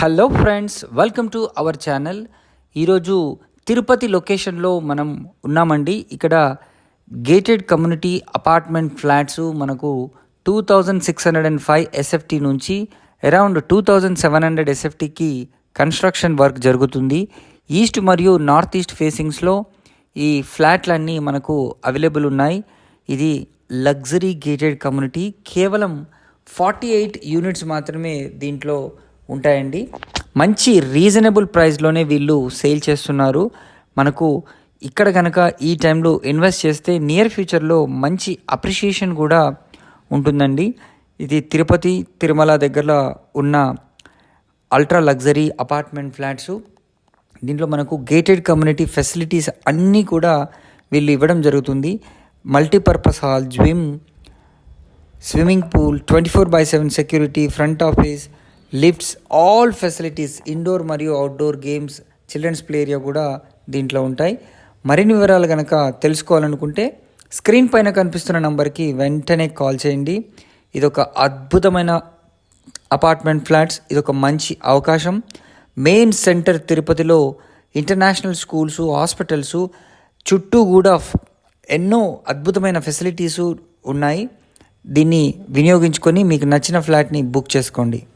Hello friends welcome to our channel ఈరోజు తిరుపతి లొకేషన్లో మనం ఉన్నామండి. ఇక్కడ గేటెడ్ కమ్యూనిటీ అపార్ట్మెంట్ ఫ్లాట్స్ మనకు two thousand six hundred and five SFT నుంచి around two thousand seven hundred ఎస్ఎఫ్టీకి construction work జరుగుతుంది. ఈస్ట్ మరియు నార్త్ ఈస్ట్ ఫేసింగ్స్లో ఈ ఫ్లాట్లన్నీ మనకు అవైలబుల్ ఉన్నాయి. ఇది లగ్జరీ గేటెడ్ కమ్యూనిటీ కేవలం ఫార్టీ ఎయిట్ యూనిట్స్ మాత్రమే దీంట్లో ఉంటాయండి. మంచి రీజనబుల్ ప్రైస్లోనే వీళ్ళు సేల్ చేస్తున్నారు. మనకు ఇక్కడ కనుక ఈ టైంలో ఇన్వెస్ట్ చేస్తే నియర్ ఫ్యూచర్లో మంచి అప్రిషియేషన్ కూడా ఉంటుందండి. ఇది తిరుపతి తిరుమల దగ్గరలో ఉన్న అల్ట్రా లగ్జరీ అపార్ట్మెంట్ ఫ్లాట్స్ దీంట్లో మనకు గేటెడ్ కమ్యూనిటీ ఫెసిలిటీస్ అన్నీ కూడా వీళ్ళు ఇవ్వడం జరుగుతుంది. Multipurpose hall gym swimming pool twenty four by seven security front office lifts all facilities indoor మరియు outdoor games children's play area కూడా దీంట్లో ఉంటాయి. మరిన్ని వివరాలు కనుక తెలుసుకోవాలనుకుంటే స్క్రీన్ పైన కనిపిస్తున్న నంబర్కి వెంటనే కాల్ చేయండి. ఇది ఒక అద్భుతమైన అపార్ట్మెంట్ ఫ్లాట్స్ ఇది ఒక మంచి అవకాశం. మెయిన్ సెంటర్ తిరుపతిలో ఇంటర్నేషనల్ స్కూల్స్ హాస్పిటల్స్ చుట్టూ కూడా ఎన్నో అద్భుతమైన ఫెసిలిటీసు ఉన్నాయి. దీన్ని వినియోగించుకొని మీకు నచ్చిన ఫ్లాట్ని బుక్ చేసుకోండి.